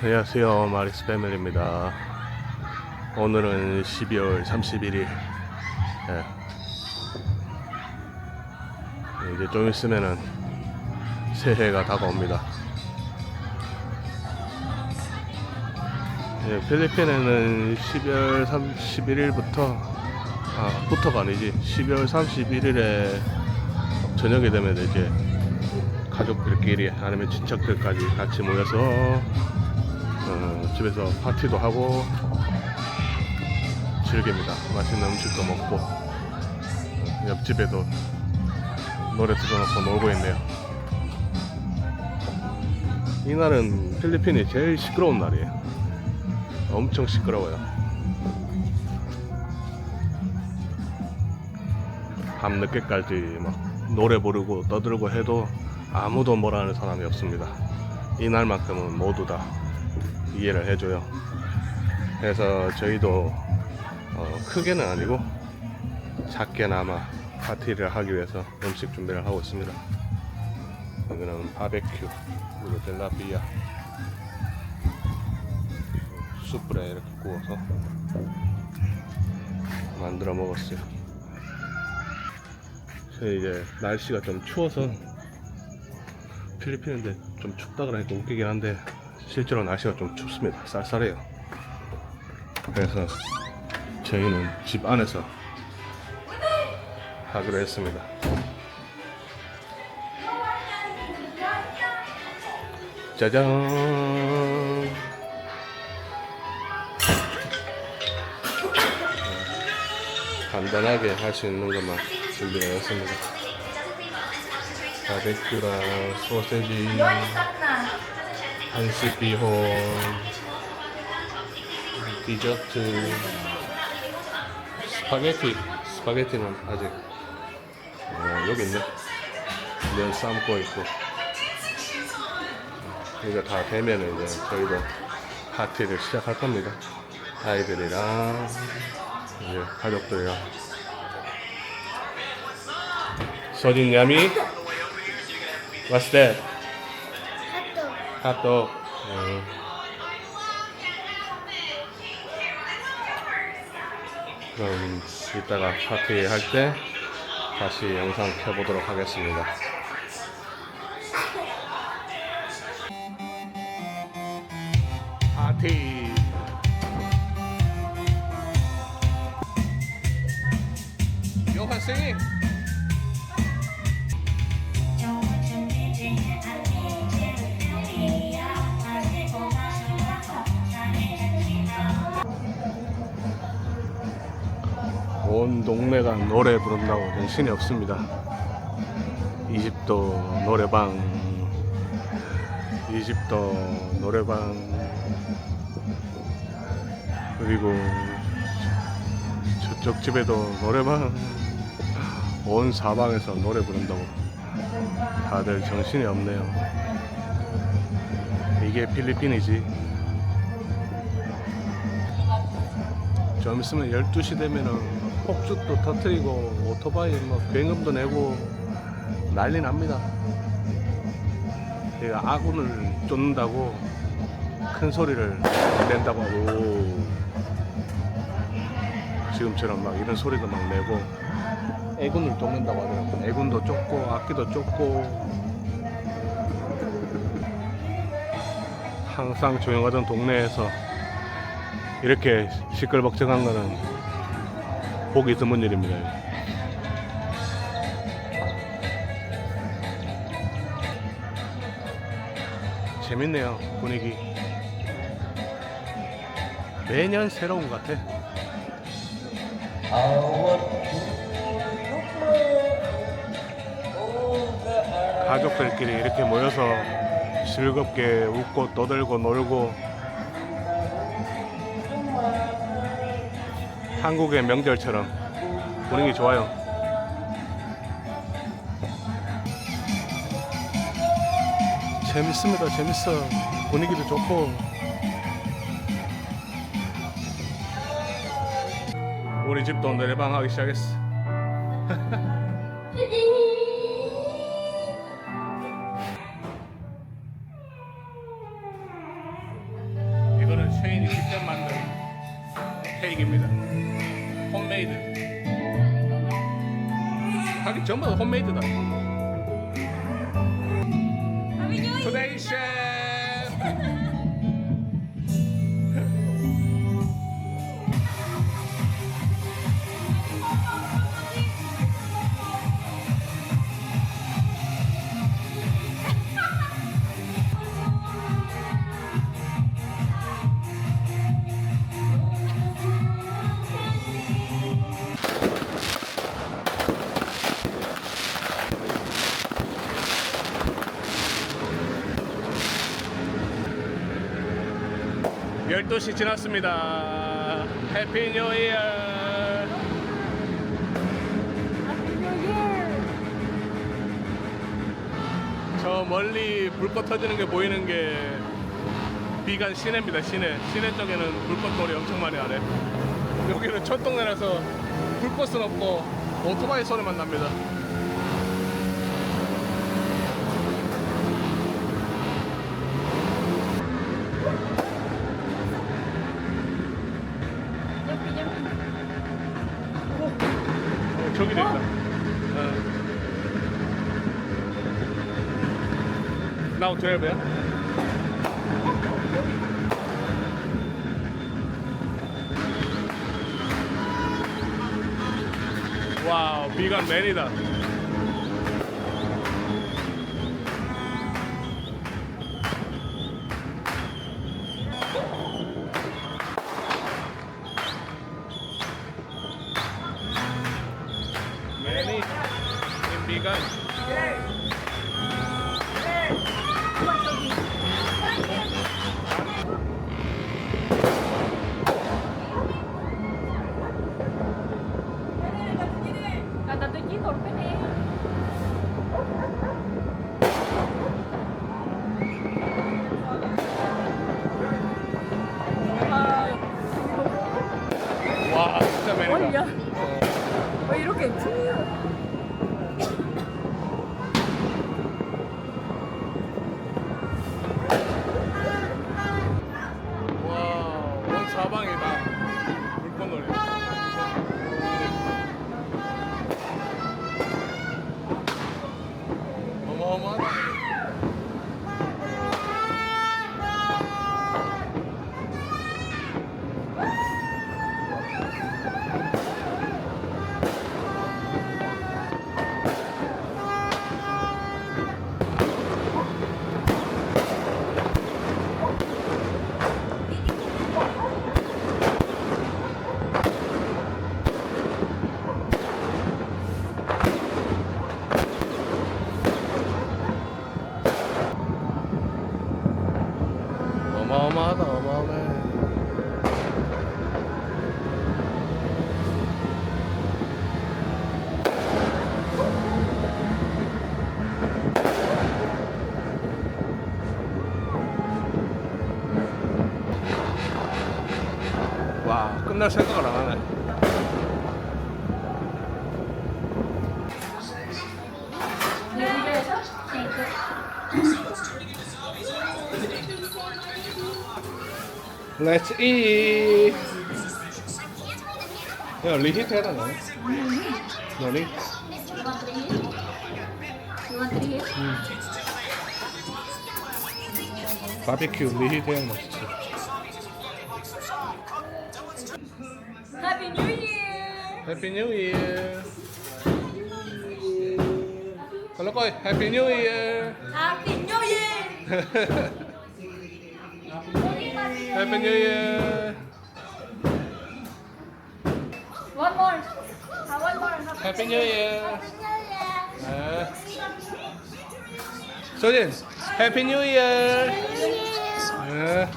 안녕하세요 마리스 패밀리입니다. 오늘은 12월 31일 예. 이제 좀 있으면은 새해가 다가옵니다. 예, 필리핀에는 12월 31일부터 아 부터가 아니지. 12월 31일에 저녁이 되면 이제 가족들끼리 아니면 친척들까지 같이 모여서 어, 집에서 파티도 하고 즐깁니다. 맛있는 음식도 먹고 어, 옆집에도 노래 틀어놓고 놀고 있네요. 이날은 필리핀이 제일 시끄러운 날이에요. 엄청 시끄러워요. 밤 늦게까지 막 노래 부르고 떠들고 해도 아무도 뭐라는 사람이 없습니다. 이날만큼은 모두 다 이해를 해줘요. 그래서 저희도 어, 크게는 아니고 작게나마 파티를 하기 위해서 음식 준비를 하고 있습니다. 여기는 바베큐 그리고 델라비아 숯불에 이렇게 구워서 만들어 먹었어요. 이제 날씨가 좀 추워서 필리핀인데 좀 춥다 그러니까 웃기긴 한데 실제로 날씨가 좀 춥습니다. 쌀쌀해요. 그래서 저희는 집 안에서 하기로 했습니다. 짜잔! 간단하게 할 수 있는 것만 준비해 왔습니다. 바베큐랑 소세지, 한식 비혼, 디저트, 스파게티, 스파게티는 아직 어, 여기 있네. 면 삶고 있고. 이거 다 되면 이제 저희도 파티를 시작할 겁니다. 아이들이랑 이제 가족들이랑. 서진 야미, what's that? 핫도그. 음. 그럼 이따가 파티 할 때 다시 영상 켜보도록 하겠습니다. 파티. 요한 쌤이 온 동네가 노래 부른다고 정신이 없습니다. 이 집도 노래방, 이 집도 노래방, 그리고 저쪽 집에도 노래방, 온 사방에서 노래 부른다고 다들 정신이 없네요. 이게 필리핀이지. 좀 있으면 12시 되면은 폭죽도 터트리고 오토바이 뭐 굉음도 내고 난리 납니다. 얘가 아군을 쫓는다고 큰 소리를 낸다고 하고 지금처럼 막 이런 소리도 막 내고 애군을 쫓는다고 하더라고. 애군도 쫓고 악기도 쫓고 항상 조용하던 동네에서 이렇게 시끌벅적한 거는 보기 드문 일입니다. 재밌네요 분위기. 매년 새로운 것 같아. 가족들끼리 이렇게 모여서 즐겁게 웃고 떠들고 놀고 한국의 명절처럼 분위기 좋아요. 재밌습니다. 재밌어. 분위기도 좋고. 우리 집도 노래방 하기 시작했어. 하긴 전부 12시 지났습니다. 해피 뉴 이어. 저 멀리 불꽃 터지는 게 보이는 게 비간 시내입니다. 시내. 시내 쪽에는 불꽃놀이 엄청 많이 하네. 여기는 촌동네라서 불꽃은 없고 오토바이 소리만 납니다. Now 12야? 와우, 비가 맨 어마어마하다, 어마어마해. 와, 끝날 생각을 안 하네. Let's eat. 야, 리히트 해라 너. 너니? You want to hear? 바비큐 리히트 해야 맛있지. Happy New Year! 해피 뉴 이어. Hello, 거이. 해피 뉴 이어. Happy New Year! 해피 뉴 이어. One more. Ah, one more. 해피 뉴 이어. 네. 소진, 해피 뉴 이어. 네.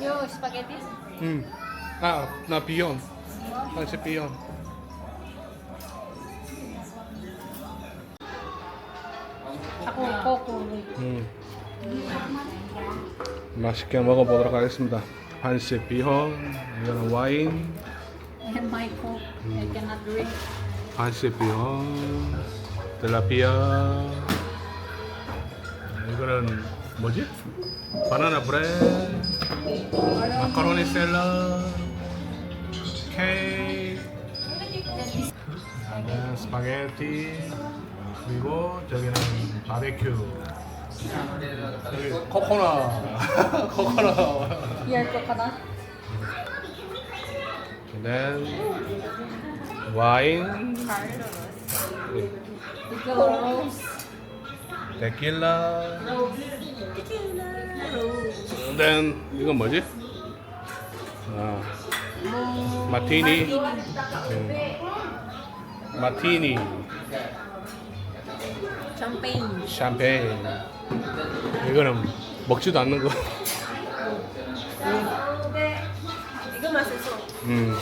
You spaghetti? 음. 아, 나 비욘. 당시 음. 맛있게 먹어보도록 하겠습니다. 한식 비혼, 이거는 와인, drink. 한식 비혼, 텔라피아, 이거는 뭐지? 바나나 브레드, 마카로니 샐러드, 케이크, 네, 스파게티, 그리고 저기는 바베큐. 여기 코코넛, 코코넛. Here, coconut. then 와인. 데킬라. then 이건 뭐지? 아, 마티니. 음, 마티니, Champagne. 샴페인. 이거는 먹지도 않는 거. 이거 맛있어. 음.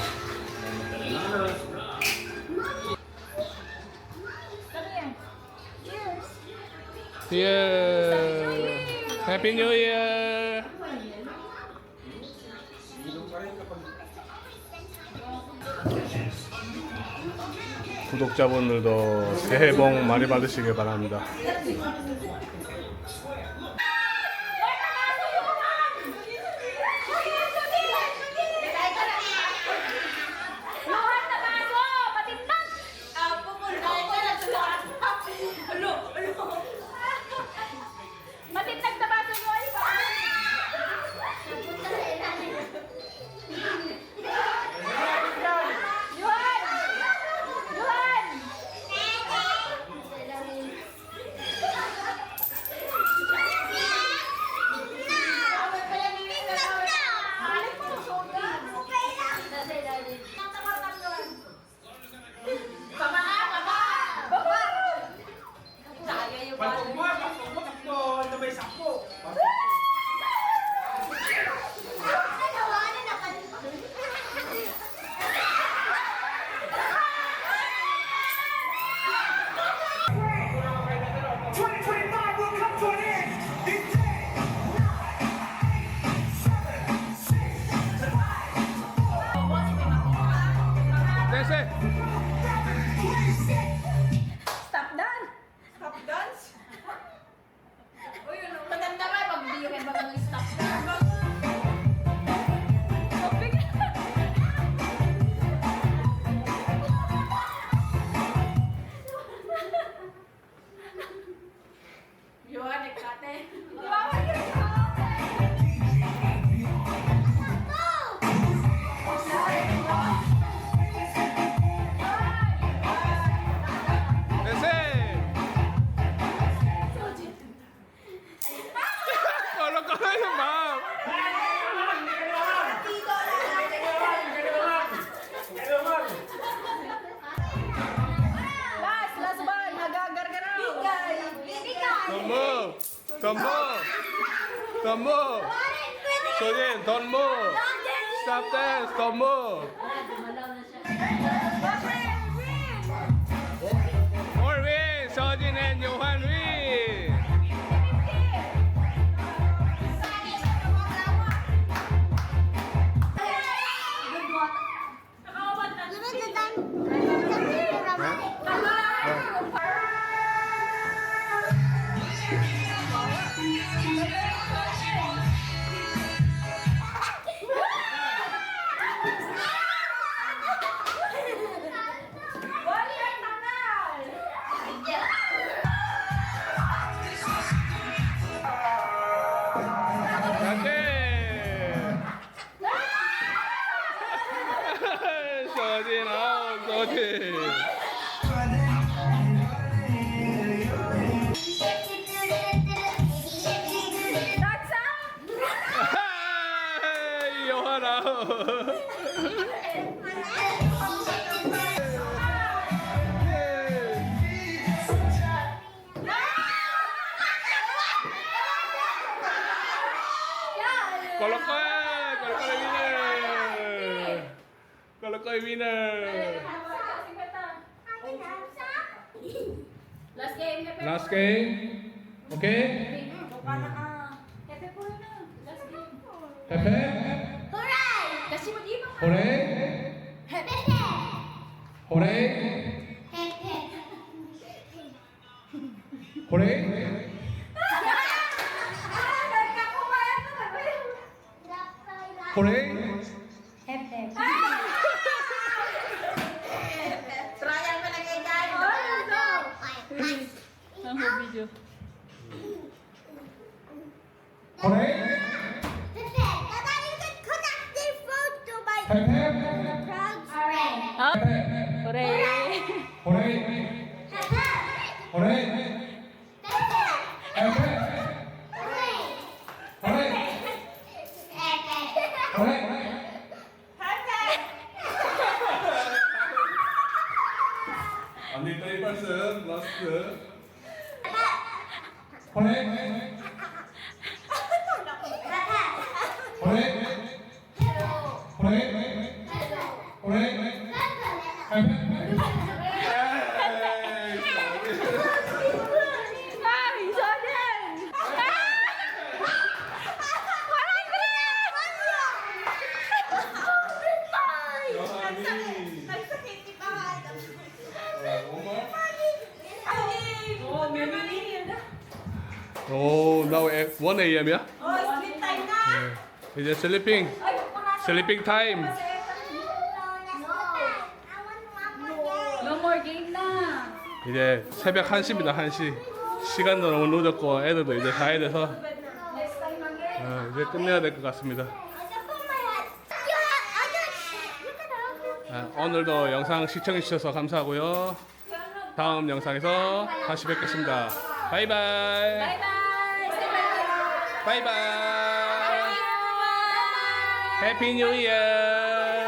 Cheers. Happy New Year. 구독자분들도 새해 복 많이 받으시길 바랍니다. Don't move. Don't move. So then, don't move. Stop that. Don't move. Okay. Hey, Johanna. Colocoy! Colocoy winner! Winner! Last game. Okay. Pepe. Hooray! Hooray! Pepe. Hooray! Hooray! Olha. પણ 오, now 1 a.m.이야? Oh, sleep time na. 이제 슬리핑. 슬리핑 타임. No more game na. 이제 새벽 1시입니다. 1시. 시간도 너무 늦었고 애들도 이제 자야 돼서 time. 어, 이제 끝내야 될 것 같습니다. 아, 오늘도 영상 시청해 주셔서 감사하고요. 다음 영상에서 다시 뵙겠습니다. 바이바이. Say bye-bye. 바이바